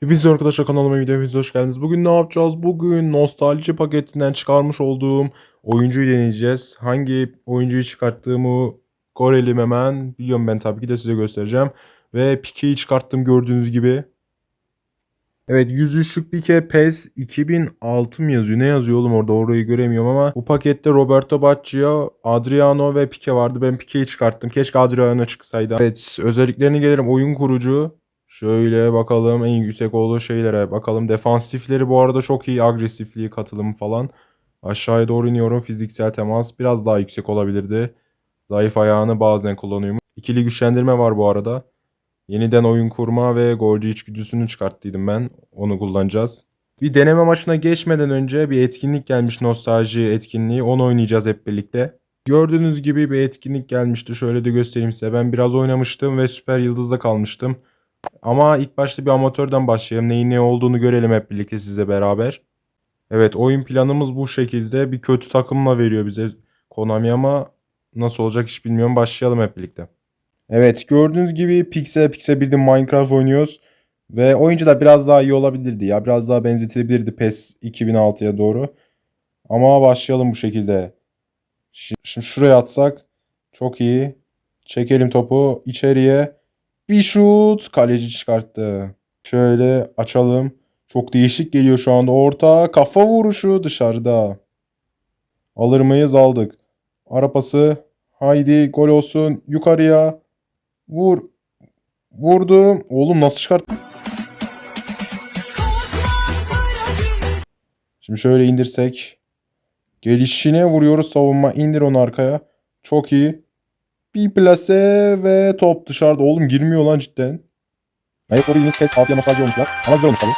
Hepinize arkadaşlar kanalıma hepiniz hoş geldiniz. Bugün ne yapacağız? Bugün nostalji paketinden çıkarmış olduğum oyuncuyu deneyeceğiz. Hangi oyuncuyu çıkarttığımı görelim hemen. Biliyorum ben tabii ki de size göstereceğim. Ve Pique'yi çıkarttım gördüğünüz gibi. Evet 103'lük Pique PES 2006 mı yazıyor? Ne yazıyor oğlum orada orayı göremiyorum ama bu pakette Roberto Baggio, Adriano ve Pique vardı. Ben Pique'yi çıkarttım. Keşke Adriano çıksaydı. Evet özelliklerini gelelim. Oyun kurucu. Şöyle bakalım en yüksek olduğu şeylere bakalım. Defansifleri bu arada çok iyi. Agresifliği, katılım falan. Aşağıya doğru iniyorum. Fiziksel temas biraz daha yüksek olabilirdi. Zayıf ayağını bazen kullanıyorum. İkili güçlendirme var bu arada. Yeniden oyun kurma ve golcü içgüdüsünü çıkarttıydım ben. Onu kullanacağız. Bir deneme maçına geçmeden önce bir etkinlik gelmiş nostalji etkinliği. Onu oynayacağız hep birlikte. Gördüğünüz gibi bir etkinlik gelmişti. Şöyle de göstereyim size. Ben biraz oynamıştım ve Süper Yıldız'da kalmıştım. Ama ilk başta bir amatörden başlayalım. Neyin ne olduğunu görelim hep birlikte size beraber. Evet oyun planımız bu şekilde. Bir kötü takımla veriyor bize Konami ama nasıl olacak hiç bilmiyorum. Başlayalım hep birlikte. Evet gördüğünüz gibi piksel piksel bildiğin Minecraft oynuyoruz. Ve oyuncu da biraz daha iyi olabilirdi ya. Biraz daha benzetilebilirdi PES 2006'ya doğru. Ama başlayalım bu şekilde. Şi- Şimdi şuraya atsak çok iyi. Çekelim topu içeriye. Bir şut kaleci çıkarttı. Şöyle açalım. Çok değişik geliyor şu anda. Orta kafa vuruşu dışarıda. Alır mıyız? Aldık. Ara pası. Haydi gol olsun. Yukarıya. Vur. Vurdum. Oğlum nasıl çıkarttı? Şimdi şöyle indirsek. Gelişine vuruyoruz savunma. İndir onu arkaya. Çok iyi. Bir plase ve top dışarıda. Oğlum girmiyor lan cidden. Hayır doğru yine PES 6'ya nostalji olmuş biraz. Ama güzel olmuş tabii.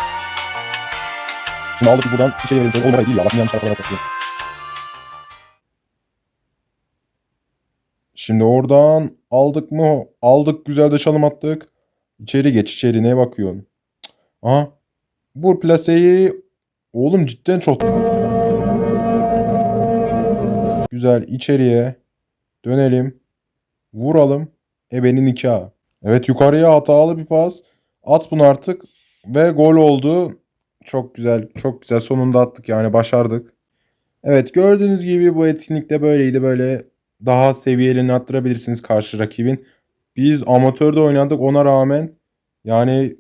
Şimdi aldık biz buradan içeri verelim. Oğlum orayı değil ya. Bakın yanlış tarafa bakıyorum. Şimdi oradan aldık mı? Aldık güzel de çalım attık. İçeri geç içeri ne bakıyorsun? Aha. Vur plaseyi. Oğlum cidden çok. Güzel içeriye. Dönelim. Vuralım. Ebenin nikahı. Evet yukarıya hatalı bir pas. At bunu artık. Ve gol oldu. Çok güzel. Çok güzel. Sonunda attık yani başardık. Evet gördüğünüz gibi bu etkinlikte böyleydi. Böyle daha seviyelerini arttırabilirsiniz karşı rakibin. Biz amatörde oynadık ona rağmen yani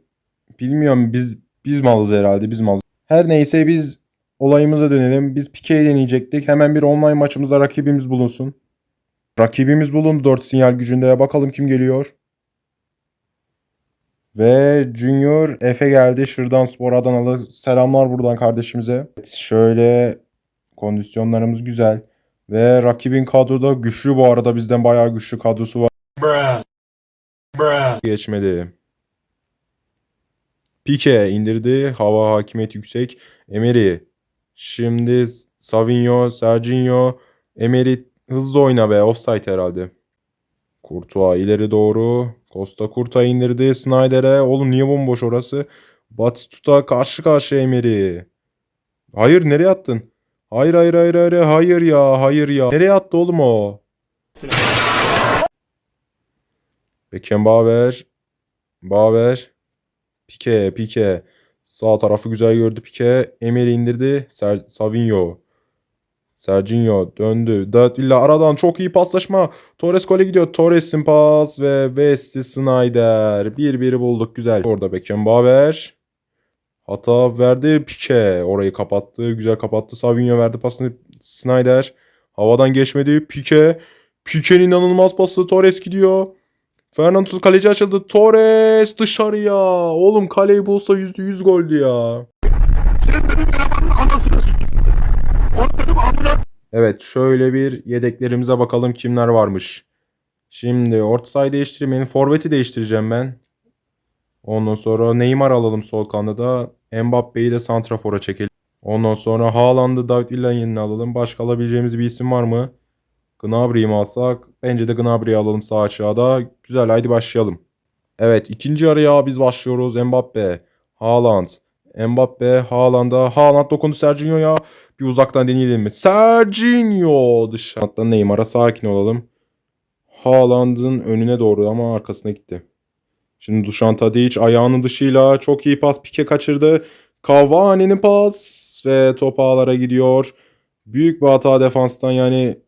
bilmiyorum biz biz malız herhalde biz malız. Her neyse biz olayımıza dönelim. Biz Pike'yi deneyecektik. Hemen bir online maçımıza rakibimiz bulunsun. Rakibimiz bulundu 4 sinyal gücünde. Bakalım kim geliyor. Ve Junior Efe geldi. Şırdan Spor Adanalı. Selamlar buradan kardeşimize. Evet, şöyle kondisyonlarımız güzel. Ve rakibin kadroda güçlü bu arada. Bizden bayağı güçlü kadrosu var. Bruh. Bruh. Geçmedi. Pique indirdi. Hava hakimiyeti yüksek. Emery. Şimdi Savinho, Serginho. Emery hızlı oyna be. Offside herhalde. Courtois ileri doğru. Costa Curta indirdi. Snyder'e. Oğlum niye bomboş orası? Batistuta karşı karşıya Emery. Hayır nereye attın? Hayır hayır hayır hayır hayır ya hayır ya. Nereye attı oğlum o? Beckenbauer. Bauer. Pique, Pique. Sağ tarafı güzel gördü Pique. Emery indirdi. Ser Savinho. Serginho döndü. Dört Villa aradan çok iyi paslaşma. Torres gole gidiyor. Torres'in pas ve Wesley Snyder. 1-1'i bulduk güzel. Orada Beckenbauer. Hata verdi Pique. Orayı kapattı. Güzel kapattı. Savinho verdi pasını Snyder. Havadan geçmedi. Pique. Pique'nin inanılmaz pası. Torres gidiyor. Fernando kaleci açıldı. Torres dışarıya. Oğlum kaleyi bulsa %100 goldü ya. Evet şöyle bir yedeklerimize bakalım kimler varmış. Şimdi değiştireyim. Benim forveti değiştireceğim ben. Ondan sonra Neymar alalım sol kanada. Mbappe'yi de santrafora çekelim. Ondan sonra Haaland'ı David Villa'nın yerine alalım. Başka alabileceğimiz bir isim var mı? Gnabry'i mi alsak? Bence de Gnabry'i alalım sağ aşağıda. Güzel haydi başlayalım. Evet ikinci araya biz başlıyoruz. Mbappe, Haaland, Mbappe, Haaland'a. Haaland dokundu Serginho'ya. Bir uzaktan deneyelim mi? Serginho dışarı. Neymar'a sakin olalım. Haaland'ın önüne doğru ama arkasına gitti. Şimdi Dušan Tadić ayağının dışıyla çok iyi pas pike kaçırdı. Cavani'nin pas ve top ağlara gidiyor. Büyük bir hata defanstan yani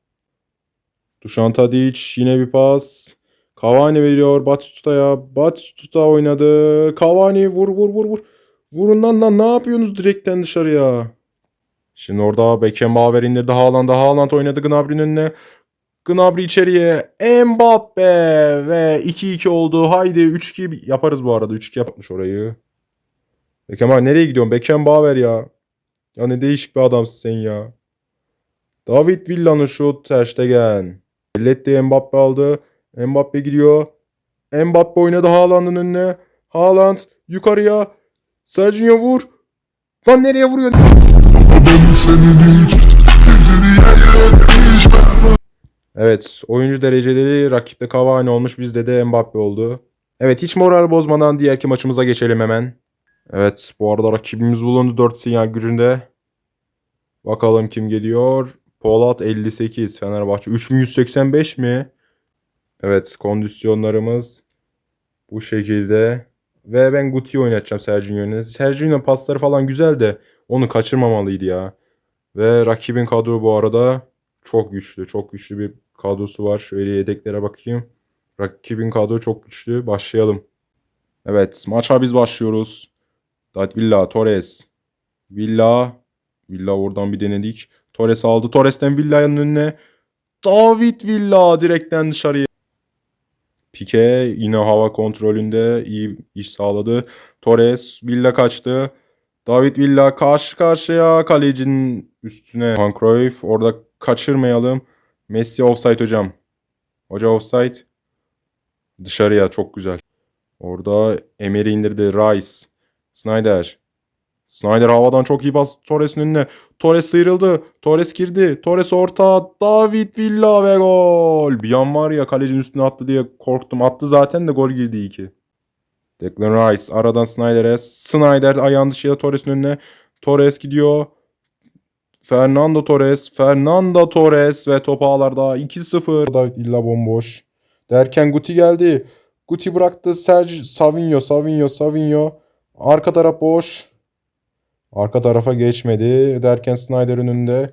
Dušan Tadić yine bir pas. Cavani veriyor Batistuta'ya. Batistuta oynadı. Cavani vur vur vur vur. Vurun lan lan ne yapıyorsunuz direkten dışarıya? Şimdi orada Beckenbauer indirdi Haaland'a. Haaland oynadı Gnabry'nin önüne. Gnabry içeriye. Mbappe ve 2-2 oldu. Haydi 3-2 yaparız bu arada. 3-2 yapmış orayı. Beckenbauer nereye gidiyorsun? Beckenbauer ya. Ya ne değişik bir adamsın sen ya. David Villa'nın şut Ter Stegen. Elletti Mbappe aldı. Mbappe gidiyor. Mbappe oynadı Haaland'ın önüne. Haaland yukarıya. Sergio vur. Lan nereye vuruyor? Evet, oyuncu dereceleri rakipte Cavani olmuş, bizde de Mbappe oldu. Evet, hiç moral bozmadan diğerki maçımıza geçelim hemen. Evet, bu arada rakibimiz bulundu 4 sinyal gücünde. Bakalım kim geliyor. Polat 58, Fenerbahçe 3185 mi? Evet, kondisyonlarımız bu şekilde. Ve ben Guti'yi oynatacağım Sergio'nun. Sergio'nun pasları falan güzel de onu kaçırmamalıydı ya. Ve rakibin kadro bu arada çok güçlü. Çok güçlü bir kadrosu var. Şöyle yedeklere bakayım. Rakibin kadro çok güçlü. Başlayalım. Evet maça biz başlıyoruz. David Villa, Torres. Villa. Villa oradan bir denedik. Torres aldı. Torres'ten Villa'nın önüne. David Villa direkten dışarıya. Pique yine hava kontrolünde iyi iş sağladı. Torres Villa kaçtı. David Villa karşı karşıya kalecinin üstüne. Van Cruyff orada kaçırmayalım. Messi offside hocam. Hoca offside. Dışarıya çok güzel. Orada Emery indirdi. Rice. Snyder. Snyder havadan çok iyi bas Torres'in önüne. Torres sıyrıldı. Torres girdi. Torres orta. David Villa ve gol. Bir an var ya kalecinin üstüne attı diye korktum. Attı zaten de gol girdi iyi ki. Declan Rice aradan Snyder'e. Snyder ayağın dışıyla Torres'in önüne. Torres gidiyor. Fernando Torres. Fernando Torres ve top ağlarda 2-0. David illa bomboş. Derken Guti geldi. Guti bıraktı. Sergio Savinho, Savinho, Savinho. Arka taraf boş. Arka tarafa geçmedi. Derken Snyder'ın önünde.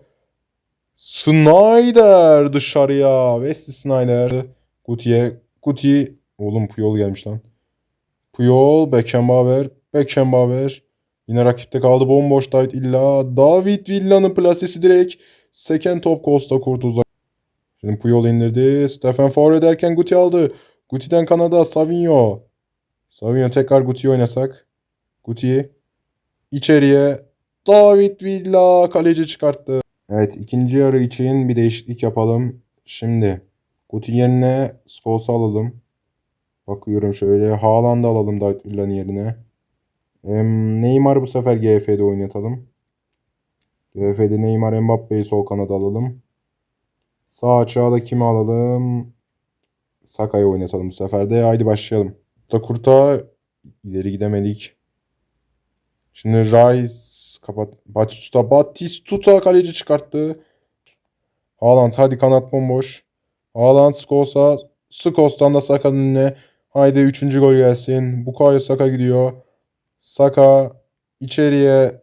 Snyder dışarıya. Wesley Snyder. Guti'ye. Guti. Oğlum Puyol gelmiş lan. Puyol. Beckenbauer. Beckenbauer. Yine rakipte kaldı bomboş David illa. David Villa'nın plasesi direkt. Seken top Costa kurtu uzak. Şimdi Puyol indirdi. Stefan Faure derken Guti aldı. Guti'den Kanada. Savinho. Savinho tekrar Guti'yi oynasak. Guti. İçeriye. David Villa kaleci çıkarttı. Evet ikinci yarı için bir değişiklik yapalım. Şimdi Guti yerine Scholes'u alalım. Bakıyorum şöyle. Haaland'ı alalım David Villa'nın yerine. Neymar bu sefer GF'de oynatalım. GF'de Neymar Mbappe'yi sol kanada alalım. Sağ açığa da kimi alalım? Saka'yı oynatalım bu sefer de. Haydi başlayalım. Da kurta ileri gidemedik. Şimdi Rice kapat. Batistuta. Batistuta kaleci çıkarttı. Haaland hadi kanat bomboş. Haaland Skos'a. Skos'tan da Saka'nın önüne. Haydi üçüncü gol gelsin. Bukayo Saka gidiyor. Saka içeriye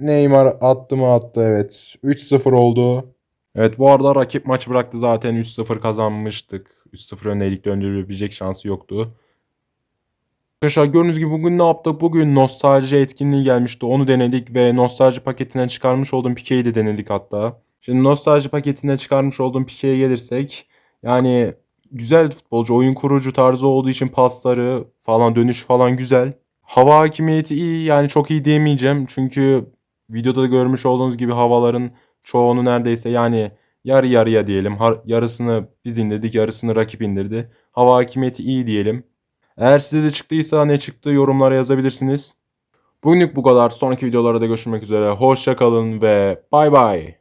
Neymar attı mı attı evet. 3-0 oldu. Evet bu arada rakip maç bıraktı zaten 3-0 kazanmıştık. 3-0 öndeydik döndürülebilecek şansı yoktu. Arkadaşlar gördüğünüz gibi bugün ne yaptık? Bugün nostalji etkinliği gelmişti. Onu denedik ve nostalji paketinden çıkarmış olduğum Pike'yi de denedik hatta. Şimdi nostalji paketinden çıkarmış olduğum Pike'ye gelirsek yani güzel futbolcu, oyun kurucu tarzı olduğu için pasları falan dönüş falan güzel. Hava hakimiyeti iyi yani çok iyi diyemeyeceğim. Çünkü videoda da görmüş olduğunuz gibi havaların çoğunu neredeyse yani yarı yarıya diyelim. Yarısını biz indirdik, yarısını rakip indirdi. Hava hakimiyeti iyi diyelim. Eğer size de çıktıysa ne çıktı yorumlara yazabilirsiniz. Bugünlük bu kadar. Sonraki videolarda da görüşmek üzere. Hoşça kalın ve bay bay.